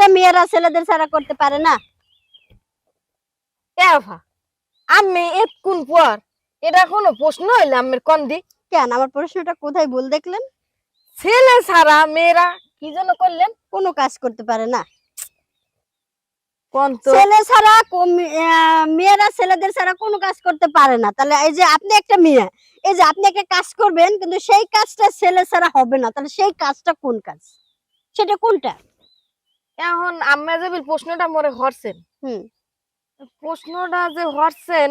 কাজটা মেয়েরা ছেলেদের ছাড়া করতে পারে না। আমি এতকুন পর? এটা কোনো প্রশ্ন হইলে আমের কন্দি? কেন? আমার প্রশ্নটা কোথায় ভুল দেখলেন? ছেলে ছাড়া মেয়েরা কি জন্য করলেন? কোনো কাজ করতে পারে না। কোন ছেলে ছাড়া মেয়েরা ছেলেদের ছাড়া কোনো কাজ করতে পারে না। তাহলে এই যে আপনি একটা মেয়ে এই যে আপনি একটা কাজ করবেন কিন্তু সেই কাজটা ছেলে ছাড়া হবে না। তাহলে সেই কাজটা কোন কাজ? সেটা কোনটা? এখন আম্মা যে প্রশ্নটা মোরে হরছেন। হুম। প্রশ্নটা যে হরছেন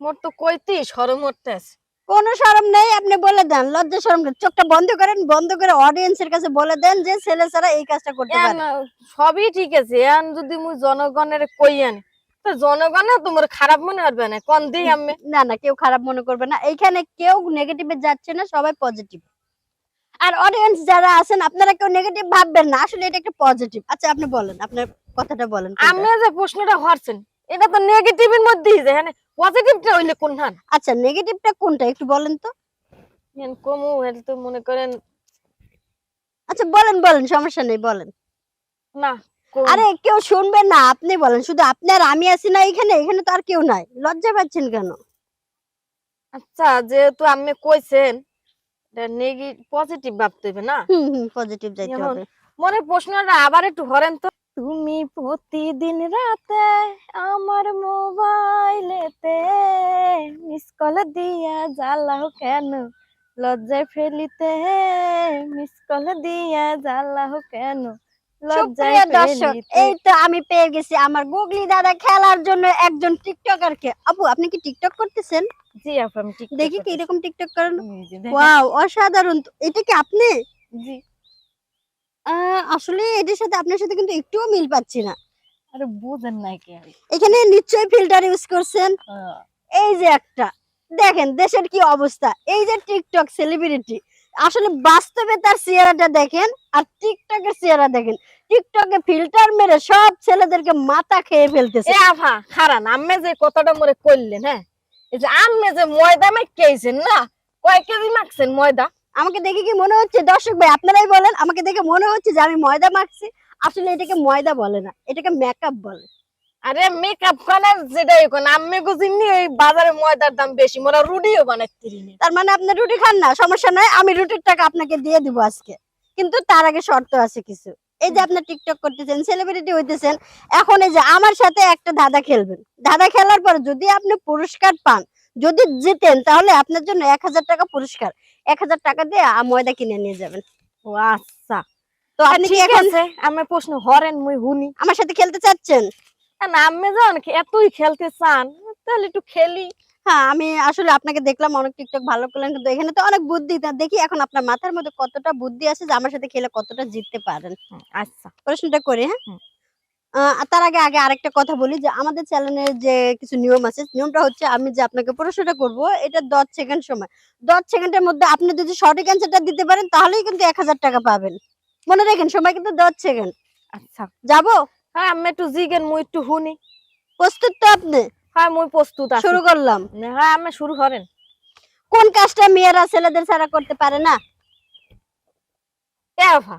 মোর তো কইতি সরম আছে কোনো শরম নেই আপনি বলে দেন লজ্জা শরম নেই। চোখটা বন্ধ করেন বন্ধ করে অডিয়েন্সের কাছে বলে দেন যে ছেলে ছাড়া এই কাজটা করতে পারে। সবই ঠিক আছে। এখন যদি মুই জনগণের কই আনি তো জনগণে তোমার খারাপ মনে করবে না কোন দিই আমি না না কেউ খারাপ মনে করবে না। এইখানে কেউ নেগেটিভে যাচ্ছে না সবাই পজিটিভ আর অডিয়েন্স যারা আছেন আপনারা কেউ নেগেটিভ ভাববেন না। আসলে এটা একটা পজিটিভ আচ্ছা আপনি বলেন আপনার কথাটা বলেন? আমি যে প্রশ্নটা হরছেন এটা তো নেগেটিভের মধ্যেই যে হ্যাঁ পজিটিভটা হইলে কোন হান আচ্ছা নেগেটিভটা কোনটা একটু বলেন তো। কমু এটা তো মনে করেন আচ্ছা বলেন বলেন সমস্যা নেই বলেন। না আরে কেউ শুনবে না আপনি বলেন শুধু আপনি আর আমি আছি না এখানে এখানে তো আর কেউ নাই। লজ্জা পাচ্ছেন কেন? আচ্ছা যেহেতু আমি কইছেন নেগেটিভ পজিটিভ ভাবতে হবে না? হুম হুম পজিটিভ যাইতে হবে। মনে প্রশ্নটা আবার একটু হরেন তো তুমি প্রতিদিন রাতে আমার মোবাইলেতে মিস কল দিয়া জ্বালাও কেন? লজ্জায় ফেলিতে মিস কল দিয়া জ্বালাও কেন? সুপ্রিয় দর্শক এই তো আমি পেয়ে গেছি আমার গুগলি দাদা খেলার জন্য একজন আপু আপনি কি টিকটক করতেছেন? জি আপু আমি ঠিক দেখি কি এরকম টিকটক করেন? ওয়াও অসাধারণ। এটা কি আপনি? জি। আসলে এটার সাথে আপনার সাথে কিন্তু একটুও মিল পাচ্ছি না। আরে বুঝেন নাই কে এখানে নিশ্চয়ই ফিল্টার ইউজ করছেন। এই যে একটা দেখেন দেশের কি অবস্থা। এই যে টিকটক সেলিব্রিটি আসলে বাস্তবে তার চেহারাটা দেখেন আর টিকটকের চেহারা দেখেন। টিকটকে ফিল্টার মেরে সব ছেলেদেরকে মাথা খেয়ে ফেলতেছে। আফা খারান আম্মে যে কথাটা মরে কইলেন হ্যাঁ? এই যে আম্মে যে ময়দা মাইকেছেন না কয় কেজি মাখছেন ময়দা? আমাকে দেখে কি মনে হচ্ছে? দর্শক ভাই আপনারাই বলেন আমাকে দেখে মনে হচ্ছে যে আমি ময়দা মাখছি। আসলে এটাকে ময়দা বলে না এটাকে মেকআপ বলে। আরে মেকআপ কানে যেটাই কোন আম্মে গুজিনি ওই বাজারে ময়দার দাম বেশি মোরা রুডিও বানাইতিরি তার মানে আপনি রুটি খান না সমস্যা নয় আমি রুটির টাকা আপনাকে দিয়ে দিব আজকে। কিন্তু তার আগে শর্ত আছে কিছু। এই যে আপনি টিকটক করতেছেন সেলিব্রিটি হইতেছেন এখন এই যে আমার সাথে একটা দাদা খেলবেন। দাদা খেলার পর যদি আপনি পুরস্কার পান যদি জিতেন তাহলে আপনার জন্য এক হাজার টাকা পুরস্কার। এক হাজার টাকা দিয়ে ময়দা কিনে নিয়ে যাবেন। ও আচ্ছা। তো আপনি কি এখন আছে আমি প্রশ্ন হরেন মুই হুনি। আমার সাথে খেলতে চাচ্ছেন? না আম্মে যখন এতই খেলতে চান তাহলে একটু খেলি। হ্যাঁ আমি আসলে আপনাকে দেখলাম অনেক টিকটক ভালো করলেন কিন্তু এখানে তো অনেক বুদ্ধি দেখি এখন আপনার মাথার মধ্যে কতটা বুদ্ধি আছে যে আমার সাথে খেলে কতটা জিততে পারেন। আচ্ছা। প্রশ্নটা করি হ্যাঁ? তার আগে আগে আরেকটা কথা বলি যে আমাদের চ্যানেলের যে কিছু নিয়ম আছে নিয়মটা হচ্ছে আমি যে আপনাকে প্রশ্নটা করব এটা দশ সেকেন্ড সময়। দশ সেকেন্ডের মধ্যে আপনি যদি সঠিক অ্যান্সারটা দিতে পারেন তাহলেই কিন্তু এক হাজার টাকা পাবেন। মনে রাখেন সময় কিন্তু দশ সেকেন্ড আচ্ছা। যাব? হ্যাঁ আমি একটু জিগেন মুই একটু হুনি প্রস্তুত তো আপনি? হ্যাঁ মুই প্রস্তুত আছি। শুরু করলাম। হ্যাঁ আমি শুরু করেন। কোন কাজটা মেয়েরা ছেলেদের ছাড়া করতে পারে না? এফা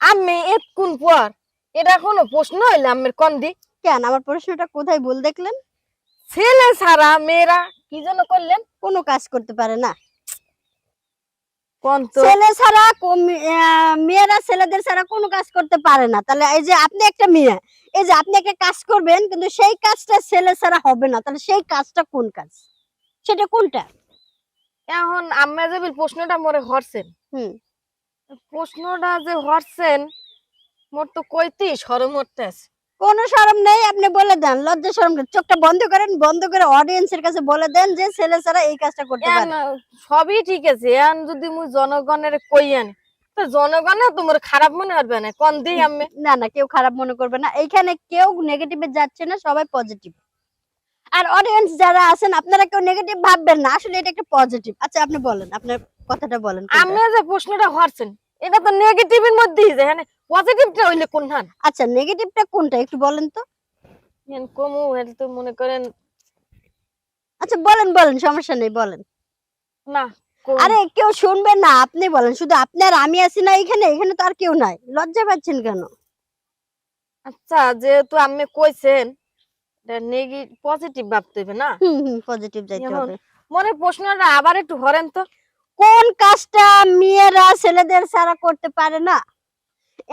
আমি এতকুন পর এটা কোনো প্রশ্ন হইলে আমের কন্দি? কেন? আমার প্রশ্নটা কোথায় ভুল দেখলেন? ছেলে ছাড়া মেয়েরা কি জন্য করলেন? কোনো কাজ করতে পারে না। কোন ছেলে ছাড়া আহ, মেয়েরা ছেলেদের ছাড়া কোনো কাজ করতে পারে না। তাহলে এই যে আপনি একটা মেয়ে এই যে আপনি একটা কাজ করবেন কিন্তু সেই কাজটা ছেলে ছাড়া হবে না। তাহলে সেই কাজটা কোন কাজ? সেটা কোনটা? এখন আম্মা যে প্রশ্নটা মোরে হরছেন। হুম। প্রশ্নটা যে হরছেন মোর তো কইতি সরম হতে আছে। কোনো শরম নেই আপনি বলে দেন। লজ্জা শরম চোখটা বন্ধ করেন বন্ধ করে অডিয়েন্সের কাছে বলে দেন যে ছেলে ছাড়া এই কাজটা করতে পারে। সবই ঠিক আছে। এখন যদি মুই জনগণের কই আনি তো জনগণে তোমার খারাপ মনে হবে না। কোন দিই আমি? না না কেউ খারাপ মনে করবে না। এইখানে কেউ নেগেটিভে যাচ্ছে না সবাই পজিটিভ আর অডিয়েন্স যারা আছেন আপনারা কেউ নেগেটিভ ভাববেন না। আসলে এটা একটা পজিটিভ আচ্ছা আপনি বলেন আপনার কথাটা বলেন? আমি যে প্রশ্নটা হরছেন এটা তো নেগেটিভের মধ্যেই যে হ্যাঁ পজিটিভটা হইলে আচ্ছা নেগেটিভটা কোনটা? একটু বলেন তো। কমু এটা তো মনে করেন। আচ্ছা বলেন বলেন সমস্যা নেই বলেন। না আরে কেউ শুনবে না আপনি বলেন শুধু আপনি আর আমি আছি না এখানে এখানে তো আর কেউ নাই। লজ্জা পাচ্ছেন কেন? আচ্ছা যেহেতু আমি কইছেন নেগি পজিটিভ ভাবতে হবে না? হুম হুম পজিটিভ যাইতে হবে। মনে প্রশ্নটা আবার একটু হরেন তো। কোন কাজটা মেয়েরা ছেলেদের ছাড়া করতে পারে না?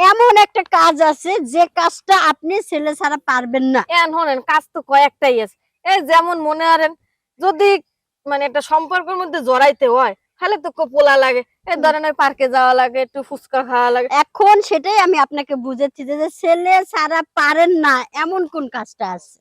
এমন একটা কাজ আছে যে কাজটা আপনি ছেলে ছাড়া পারবেন না। হলেন কাজ তো কয়েকটাই আছে। এই যেমন মনে করেন যদি মানে একটা সম্পর্কের মধ্যে জড়াইতে হয় তাহলে তো কোপোলা লাগে। এই ধরনের পার্কে যাওয়া লাগে একটু ফুচকা খাওয়া লাগে। এখন সেটাই আমি আপনাকে বুঝাচ্ছি যে ছেলে ছাড়া পারেন না এমন কোন কাজটা আছে?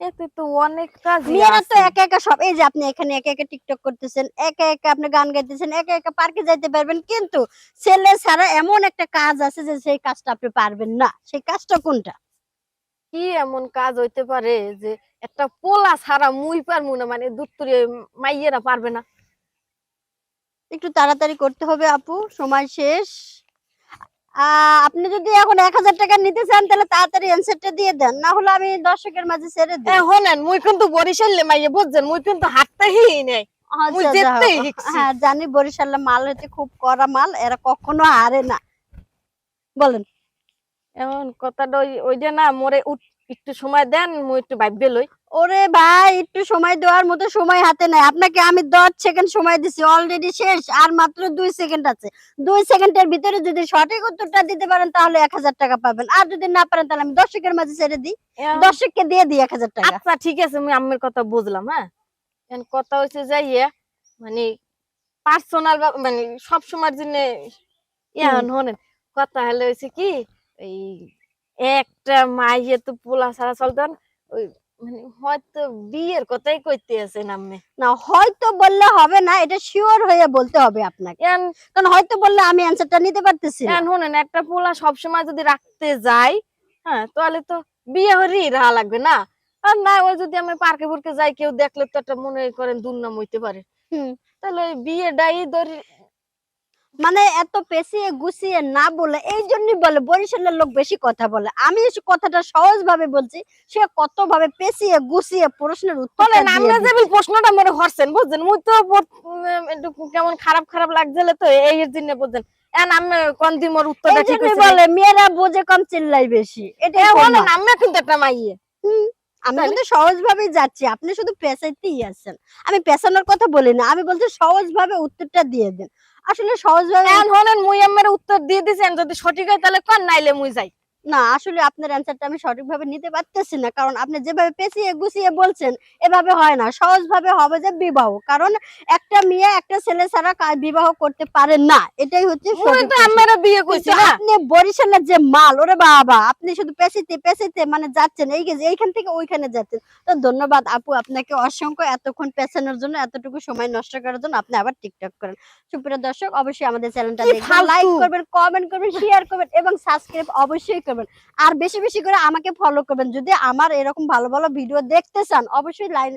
এতে তো অনেক কাজ মেয়েরা তো একা একা সব এই যে আপনি এখানে একা একা টিকটক করতেছেন একা একা আপনি গান গাইতেছেন একা একা পার্কে যাইতে পারবেন কিন্তু ছেলে ছাড়া এমন একটা কাজ আছে যে সেই কাজটা আপনি পারবেন না। সেই কাজটা কোনটা? কি এমন কাজ হইতে পারে যে একটা পোলা ছাড়া মুই পারমু না মানে দুত্তরি মাইয়েরা পারবে না। একটু তাড়াতাড়ি করতে হবে আপু সময় শেষ। আপনি যদি এখন এক হাজার টাকা নিতে চান তাহলে তাড়াতাড়ি অ্যান্সারটা দিয়ে দেন। না হলে আমি দর্শকের মাঝে ছেড়ে দিই। হলেন মুই কিন্তু বরিশালে মাইয়ে বুঝছেন? মুই কিন্তু হাঁটতেই নেই। আচ্ছা, যা। শিখছি। হ্যাঁ জানি বরিশালের মাল হচ্ছে খুব কড়া মাল এরা কখনো হারে না। বলেন। এমন কথাটা ওই ওইটা না মোরে একটু সময় দেন মুই একটু ভাববে লই। ওরে ভাই একটু সময় দেওয়ার মতো সময় হাতে নাই। আপনাকে আমি দশ সেকেন্ড সময় দিছি অলরেডি শেষ আর মাত্র দুই সেকেন্ড আছে। দুই সেকেন্ডের ভিতরে যদি সঠিক উত্তরটা দিতে পারেন তাহলে এক হাজার টাকা পাবেন। আর যদি না পারেন তাহলে আমি দর্শকের মাঝে ছেড়ে দিই। দর্শককে দিয়ে দিই এক হাজার টাকা। আচ্ছা ঠিক আছে আমি আম্মের কথা বুঝলাম হ্যাঁ? কথা হচ্ছে যাইয়ে মানে পার্সোনাল মানে সব সময়ের জন্য এখন হনেন। কথা হলে হয়েছে কি এই একটা মাইয়ে তো পোলা ছাড়া চলতে পারে না। ওই মানে হয়তো বিয়ের কথাই কইতে আছে নামে না হয়তো বললে হবে না এটা শিওর হয়ে বলতে হবে আপনাকে। কারণ হয়তো বললে আমি অ্যান্সারটা নিতে পারতেছি না। হনেন একটা পোলা সবসময় যদি রাখতে যাই হ্যাঁ তাহলে তো বিয়ে হরেই রাহা লাগবে না। আর না ওই যদি আমি পার্কে পুরকে যাই কেউ দেখলে তো একটা মনে করেন দুর্নাম হইতে পারে। হুম। তাহলে ওই বিয়েটাই ধরি মানে এত পেঁচিয়ে গুছিয়ে না বলে এই জন্যই বলে বরিশালের লোক বেশি কথা বলে। আমি কথাটা সহজ ভাবে বলছি সে কত ভাবে পেঁচিয়ে গুছিয়ে প্রশ্নের উত্তর আমরা যে প্রশ্নটা মনে হরছেন বুঝছেন? মুই তো একটু কেমন খারাপ খারাপ লাগছিল তো এই জন্য বুঝছেন? আমি মোর উত্তরটা ঠিক বলে মেয়েরা বোঝে কম চিল্লাই বেশি। এটা প্রমাণ। কিন্তু একটা মাইয়ে। আমি? কিন্তু সহজভাবে যাচ্ছি। আপনি শুধু পেঁচাইতেই আছেন। আমি পেছানোর কথা বলি না আমি বলছি সহজভাবে উত্তরটা দিয়ে দেন। আসলে সহজভাবে হলেন মুই আমার উত্তর দিয়ে দিছেন যদি সঠিক হয় তাহলে কোন নাইলে মুই যাই। না আসলে আপনার অ্যান্সারটা আমি সঠিকভাবে নিতে পারতেছি না কারণ আপনি যেভাবে পেঁচিয়ে গুছিয়ে বলছেন এভাবে হয় না। সহজ ভাবে হবে যে বিবাহ কারণ একটা মেয়ে একটা ছেলে ছাড়া বিবাহ করতে পারেন না। এটাই হচ্ছে। আমার বিয়ে আপনি বরিশালের যে মাল ওরে বাবা আপনি শুধু পেঁচিতে পেঁচিতে মানে যাচ্ছেন এই এইখান থেকে ওইখানে যাচ্ছেন। তো ধন্যবাদ আপু আপনাকে অসংখ্য এতক্ষণ পেছানোর জন্য এতটুকু সময় নষ্ট করার জন্য আপনি আবার টিকটক করেন। সুপ্রিয় দর্শক অবশ্যই আমাদের চ্যানেলটা লাইক করবেন কমেন্ট করবেন শেয়ার করবেন এবং সাবস্ক্রাইব অবশ্যই করবেন। আর বেশি বেশি করে আমাকে ফলো করবেন। যদি আমার এরকম ভালো ভালো ভিডিও দেখতে চান, অবশ্যই লাইন